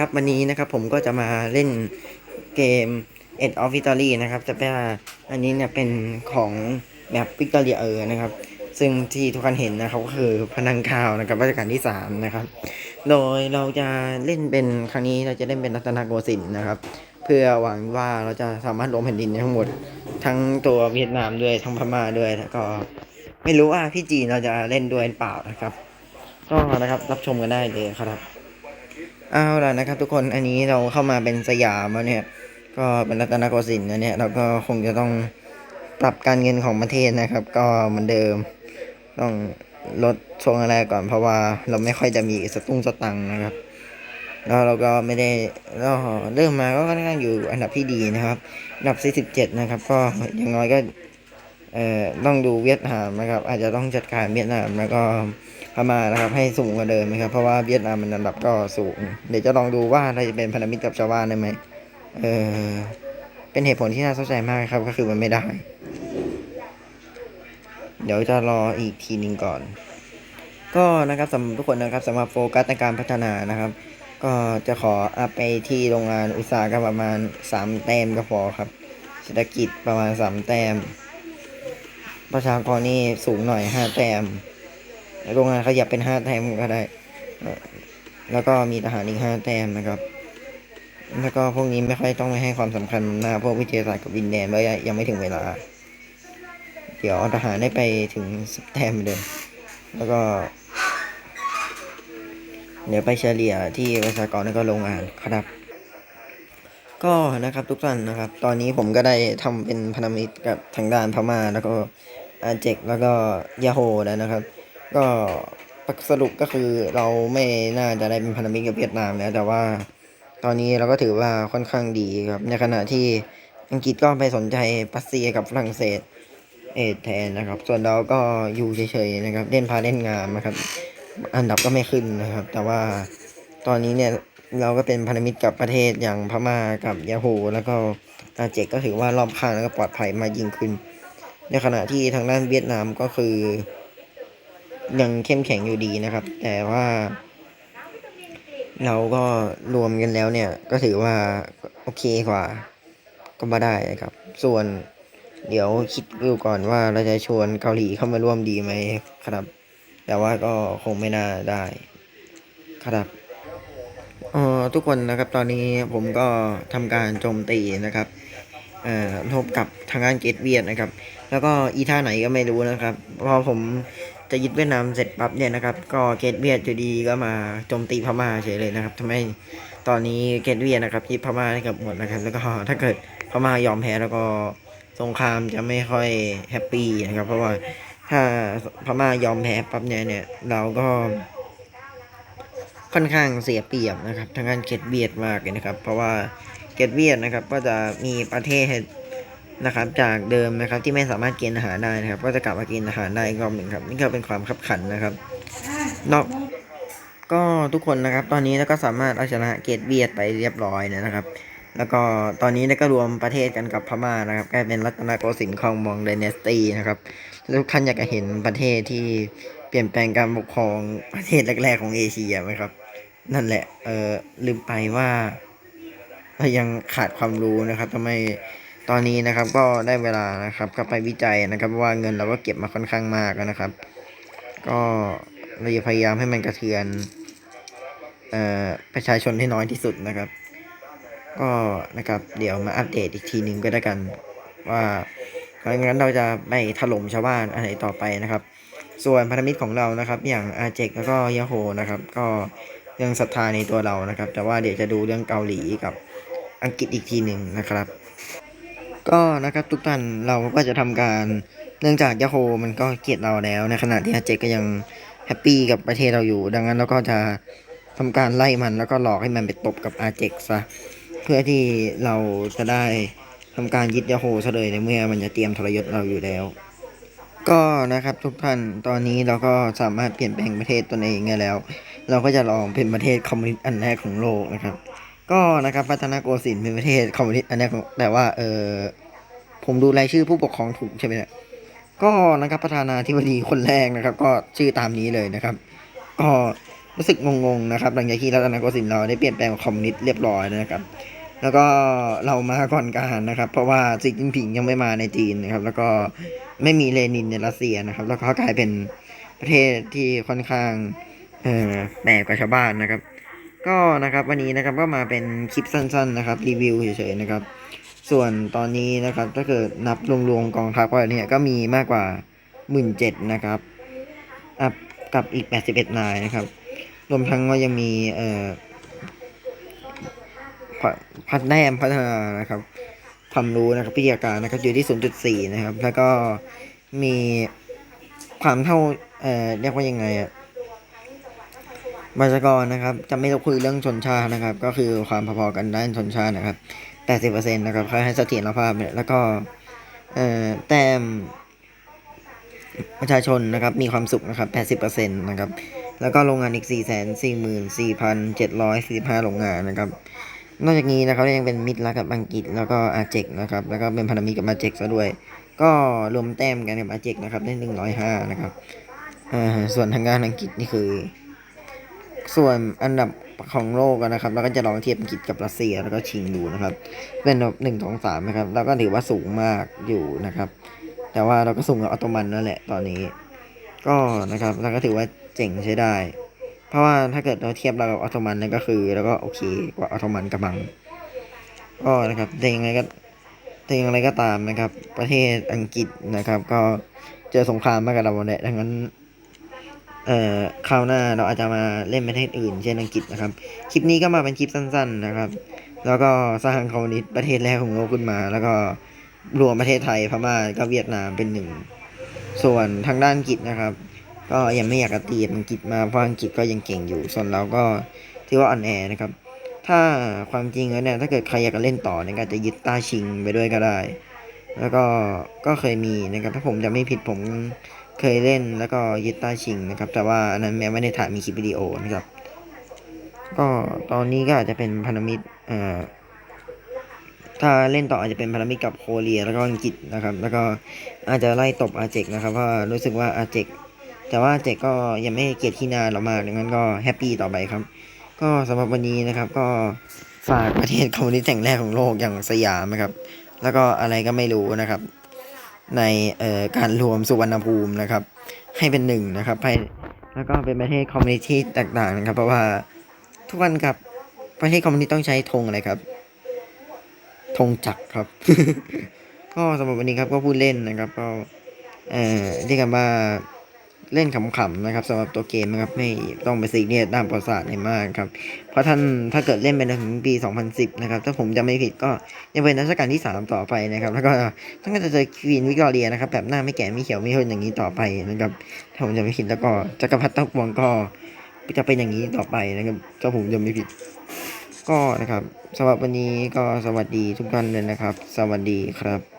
ครับวันนี้นะครับผมก็จะมาเล่นเกม Ed of Victory นะครับแต่ว่าอันนี้เนี่ยเป็นของแบบ Victory เออนะครับ ซึ่งที่ทุกคนเห็นนะครับก็คือพนังข่าวนะครับรัชกาลที่ 3 นะครับ โดยเราจะเล่นเป็นครั้งนี้เราจะเล่นเป็นรัตนโกสินทร์นะครับ เพื่อหวังว่าเราจะสามารถรวมแผ่นดินทั้งหมด ทั้งตัวเวียดนามด้วยทั้งพม่าด้วยแล้วก็ไม่รู้ว่าพี่จีนเราจะเล่นด้วยหรือเปล่านะครับ ก็นะครับรับชมกันได้เลยครับ เอาล่ะนะครับทุกคนอันนี้เราเข้ามาเป็นสยามแล้วเนี่ย ก็เป็นรัตนโกสินทร์นะเนี่ยเราก็คงจะต้องปรับการเงินของประเทศนะครับ ก็เหมือนเดิม ต้องลดช่วงแรกก่อนเพราะว่าเราไม่ค่อยจะมีสตุ้งสตังนะครับ แล้วเราก็ไม่ได้ก็เริ่มมาก็ค่อนข้างอยู่อันดับที่ดีนะครับอันดับ47นะครับ ก็อย่างน้อยก็เอ่อต้องดูเวียดนามนะครับ อาจจะต้องจัดการเวียดนามแล้วก็ พม่านะครับ ให้สูงกว่าเดิมนะครับ เพราะว่าเวียดนามมันอันดับก็สูง เดี๋ยวจะลองดูว่าเราจะเป็นพันธมิตรกับชาวบ้านได้ไหมเออเป็นเหตุผลที่น่าสนใจมากครับ ก็คือมันไม่ได้ เดี๋ยวจะรออีกทีนึงก่อน ก็นะครับสำหรับทุกคนนะครับสำหรับโฟกัสในการพัฒนานะครับ ก็จะขออัพไปที่โรงงานอุตสาหกรรมประมาณ 3 แต้มก็พอครับเศรษฐกิจประมาณ 3 แต้ม ประชากรนี่สูงหน่อย 5 แต้ม โรงงานขยับเป็น5แต้มก็ได้ แล้วก็มีทหารอีก5แต้มนะครับ แล้วก็พวกนี้ไม่ค่อยต้องให้ความสำคัญนะพวกวิทยาศาสตร์กับดินแดนเลยยังไม่ถึงเวลา เดี๋ยวทหารได้ไปถึงสิบแต้มเลยแล้วก็ เดี๋ยวไปเฉลี่ยที่ประชากรแล้วก็โรงงานครับ ก็นะครับทุกท่านนะครับ ตอนนี้ผมก็ได้ทำเป็นพันธมิตรกับทางด้านพม่าแล้วก็อาเจกแล้วก็ยาโฮแล้วนะครับ ก็สรุปก็คือเราไม่น่าจะได้เป็นพันธมิตรกับเวียดนามแล้วแต่ว่าตอนนี้เราก็ถือว่าค่อนข้างดีครับ ในขณะที่อังกฤษก็ไปสนใจรัสเซียกับฝรั่งเศสเอแทนนะครับ ส่วนเราก็อยู่เฉยๆนะครับ เล่นพาเล่นงามนะครับ อันดับก็ไม่ขึ้นนะครับ แต่ว่าตอนนี้เนี่ยเราก็เป็นพันธมิตรกับประเทศอย่างพม่ากับยาโฮแล้วก็อาเจกก็ถือว่ารอบข้างแล้วก็ปลอดภัยมายิ่งขึ้น ในขณะที่ทางด้านเวียดนามก็คือ ยังเข้มแข็งอยู่ดีนะครับ แต่ว่า เราก็รวมกันแล้วเนี่ย ก็ถือว่าโอเคกว่า ก็มาได้นะครับ ส่วนเดี๋ยวคิดดูก่อนว่าเราจะชวนเกาหลีเข้ามาร่วมดีไหมครับ แต่ว่าก็คงไม่น่าได้ ครับเอ่อทุกคนนะครับตอนนี้ผมก็ทำการโจมตีนะครับเอ่อทบกับทางด้านเกตเวียดนะครับ แล้วก็อีท่าไหนก็ไม่รู้นะครับ พอผม จะยึดเวียดนามเสร็จปั๊บเนี่ยนะครับ ก็เกตเวียดอยู่ดีก็มาโจมตีพม่าเฉยเลยนะครับทำให้ตอนนี้เกตเวียดนะครับยึดพม่าได้เกับหมดนะครับ แล้วก็ถ้าเกิดพม่ายอมแพ้แล้วก็สงครามจะไม่ค่อยแฮปปี้นะครับ เพราะว่าถ้าพม่ายอมแพ้ปั๊บเนี่ยเนี่ยเราก็ค่อนข้างเสียเปรียบนะครับทางด้านเกตเวียดมากเลยนะครับ เพราะว่าเกตเวียดนะครับก็จะมีประเทศ นะครับ จากเดิมนะครับที่ไม่สามารถกณฑ์ทหารได้นะครับ ก็จะกลับมากณฑ์ทหารได้อีกรอบหนึ่งครับ นี่ก็เป็นความขับขันนะครับนอกก็ทุกคนนะครับ ตอนนี้แล้วก็สามารถเอาชนะเกตเวียดไปเรียบร้อยนะครับ แล้วก็ตอนนี้เนี่ยก็รวมประเทศกันกับพม่านะครับกลายเป็นรัตนโกสินทร์ครองมองไดเนสตีนะครับทุกท่านอยากจะเห็นประเทศที่เปลี่ยนแปลงการปกครองประเทศแรก ๆ ของเอเชียไหมครับ นั่นแหละเออลืมไปว่าเรายังขาดความรู้นะครับทำไม ตอนนี้นะครับก็ได้เวลานะครับก็ไปวิจัยนะครับว่าเงินเราก็เก็บมาค่อนข้างมากนะครับ ก็เราจะพยายามให้มันกระเทือนเอ่อประชาชนให้น้อยที่สุดนะครับ ก็นะครับเดี๋ยวมาอัปเดตอีกทีหนึ่งก็ได้กัน ว่าหลังจากนั้นเราจะไปถล่มชาวบ้านอะไรต่อไปนะครับ ส่วนพันธมิตรของเรานะครับ อย่างอาเจกแล้วก็ยาโฮนะครับ ก็ยังศรัทธาในตัวเรานะครับ แต่ว่าเดี๋ยวจะดูเรื่องเกาหลีกับอังกฤษอีกทีหนึ่งนะครับ ก็นะครับทุกท่านเราก็จะทำการเนื่องจากยาโฮมันก็เกลียดเราแล้ว ในขณะที่อาเจก็ยังแฮปปี้กับประเทศเราอยู่ ดังนั้นเราก็จะทำการไล่มันแล้วก็หลอกให้มันไปตบกับอาเจกซะเพื่อที่เราจะได้ทำการยึดยาโฮซะเลยในเมื่อมันจะเตรียมทรยศเราอยู่แล้ว ก็นะครับทุกท่านตอนนี้เราก็สามารถเปลี่ยนแปลงประเทศตนเองได้แล้ว เราก็จะลองเป็นประเทศคอมมิวนิสต์อันแรกของโลกนะครับ ก็นะครับพัฒนาโกสินทร์เป็นประเทศคอมมิวนิสต์อันแรกของแต่ว่าเออผมดูรายชื่อผู้ปกครองถูกใช่ไหมเนี่ยก็นะครับประธานาธิบดีคนแรกนะครับ ก็ชื่อตามนี้เลยนะครับ ก็รู้สึกงงๆนะครับหลังจากที่รัตนโกสินทร์เราได้เปลี่ยนแปลงคอมมิวนิสต์เรียบร้อยนะครับ แล้วก็เรามาก่อนการนะครับ เพราะว่าสีจิ้นผิงยังไม่มาในจีนนะครับ แล้วก็ไม่มีเลนินในรัสเซียนะครับ แล้วก็กลายเป็นประเทศที่ค่อนข้างเออแปลกกว่าชาวบ้านนะครับ ก็นะครับวันนี้นะครับก็มาเป็นคลิปสั้น ๆ นะครับรีวิวเฉยๆนะครับ ส่วนตอนนี้นะครับถ้าเกิดนับรวมๆกองทัพว่าเนี่ยก็มีมากกว่าหมื่นเจ็ดนะครับอัพกับอีกแปดสิบเอ็ดนายนะครับ รวมทั้งก็ยังมีเอ่อพพัฒแนมพัฒนานะครับความรู้นะครับวิทยาการนะครับอยู่ที่ 0.4 นะครับ แล้วก็มีความเท่า เอ่อ เรียกว่ายังไงอะ บัญชกรนะครับ จะไม่ต้องคุยเรื่องชนชาตินะครับ ก็คือความพอๆกันด้านชนชาตินะครับ80%นต์นะครับเขาให้เสถียรภาพเนี่ยแล้วก็เอ่อแต้มประชาชนนะครับ มีความสุขนะครับ80%นต์นะครับ แล้วก็โรงงานอีก4 4 4 4 7 4 5โรงงานนะครับ นอกจากนี้นะครับยังเป็นมิตรรักกับอังกฤษแล้วก็อาเจกนะครับ แล้วก็เป็นพันธมิตรกับอาเจกซะด้วย ก็รวมแต้มกันกับอาเจกนะครับได้105นะครับอ่าส่วนทางการอังกฤษนี่คือ ส่วนอันดับของโลกนะครับแล้วก็จะลองเทียบอังกฤษกับรัสเซียแล้วก็ชิงดูนะครับ เป็นอันดับหนึ่งสองสามนะครับแล้วก็ถือว่าสูงมากอยู่นะครับ แต่ว่าเราก็สูงกว่าออตโตมันนั่นแหละตอนนี้ ก็นะครับแล้วก็ถือว่าเจ๋งใช้ได้ เพราะว่าถ้าเกิดเราเทียบเรากับออตโตมันนั่นก็คือ แล้วก็โอเคกว่าออตโตมันกระบังก็นะครับแต่ยังไงก็แต่อย่างไรก็ตามนะครับ ประเทศอังกฤษนะครับ ก็เจอสงครามมากับเราแหละดังนั้น คราวหน้าเราอาจจะมาเล่นประเทศอื่น เช่นอังกฤษนะครับ คลิปนี้ก็มาเป็นคลิปสั้น ๆนะครับ แล้วก็สร้างคอมมิวนิสต์ประเทศแรกของโลกขึ้นมา แล้วก็รวมประเทศไทยพม่าก็เวียดนามเป็นหนึ่ง ส่วนทางด้านอังกฤษนะครับ ก็ยังไม่อยากจะตีอังกฤษมาเพราะอังกฤษก็ยังเก่งอยู่ ส่วนเราก็ถือว่าอ่อนแอนะครับ ถ้าความจริงแล้วเนี่ยถ้าเกิดใครอยากจะเล่นต่อเนี่ยก็อาจจะยึดต้าชิงไปด้วยก็ได้ แล้วก็ก็เคยมีนะครับถ้าผมจะไม่ผิดผม เคยเล่นแล้วก็ยึดต้าชิงนะครับ แต่ว่าอันนั้นแม้ไม่ได้ถ่ายมีคลิปวิดีโอนะครับ ก็ตอนนี้ก็อาจจะเป็นพันธมิตรเอ่อถ้าเล่นต่ออาจจะเป็นพันธมิตรกับโคเรียแล้วก็อังกฤษนะครับ แล้วก็อาจจะไล่ตบอาเจกนะครับเพราะรู้สึกว่าอาเจกแต่ว่าเจกก็ยังไม่เกลียดที่นาเรามากดังนั้นก็แฮปปี้ต่อไปครับ ก็สำหรับวันนี้นะครับ ก็ฝากประเทศคอมมิวนิสต์แห่งแรกของโลกอย่างสยามนะครับ แล้วก็อะไรก็ไม่รู้นะครับ ในเอ่อการรวมสุวรรณภูมินะครับ ให้เป็นหนึ่งนะครับให้แล้วก็เป็นประเทศคอมมิวนิสต์ที่แตกต่างนะครับ เพราะว่าทุกวันครับประเทศคอมมิวนิสต์ต้องใช้ธงอะไรครับธงจักรครับ ก็สำหรับวันนี้ครับก็พูดเล่นนะครับ ก็เอ่อเรียกกันว่า เล่นขำๆนะครับสำหรับตัวเกมนะครับไม่ต้องไปซีเรียสด้านประวัติศาสตร์ให้มากครับเพราะท่านถ้าเกิดเล่นไปถึงปี 2010 นะครับ ถ้าผมจำไม่ผิดก็ยังเป็นรัชกาลที่ 3 ต่อไปนะครับ แล้วก็ท่านก็จะเจอควีนวิกตอเรียนะครับแบบหน้าไม่แก่ไม่เขียวไม่ทนอย่างนี้ต่อไปนะครับถ้าผมจำไม่ผิดแล้วก็จักรพรรดิต้ากวงก็จะเป็นอย่างนี้ต่อไปนะครับถ้าผมจำไม่ผิด ก็นะครับสำหรับวันนี้ก็สวัสดีทุกท่านเลยนะครับ สวัสดีครับ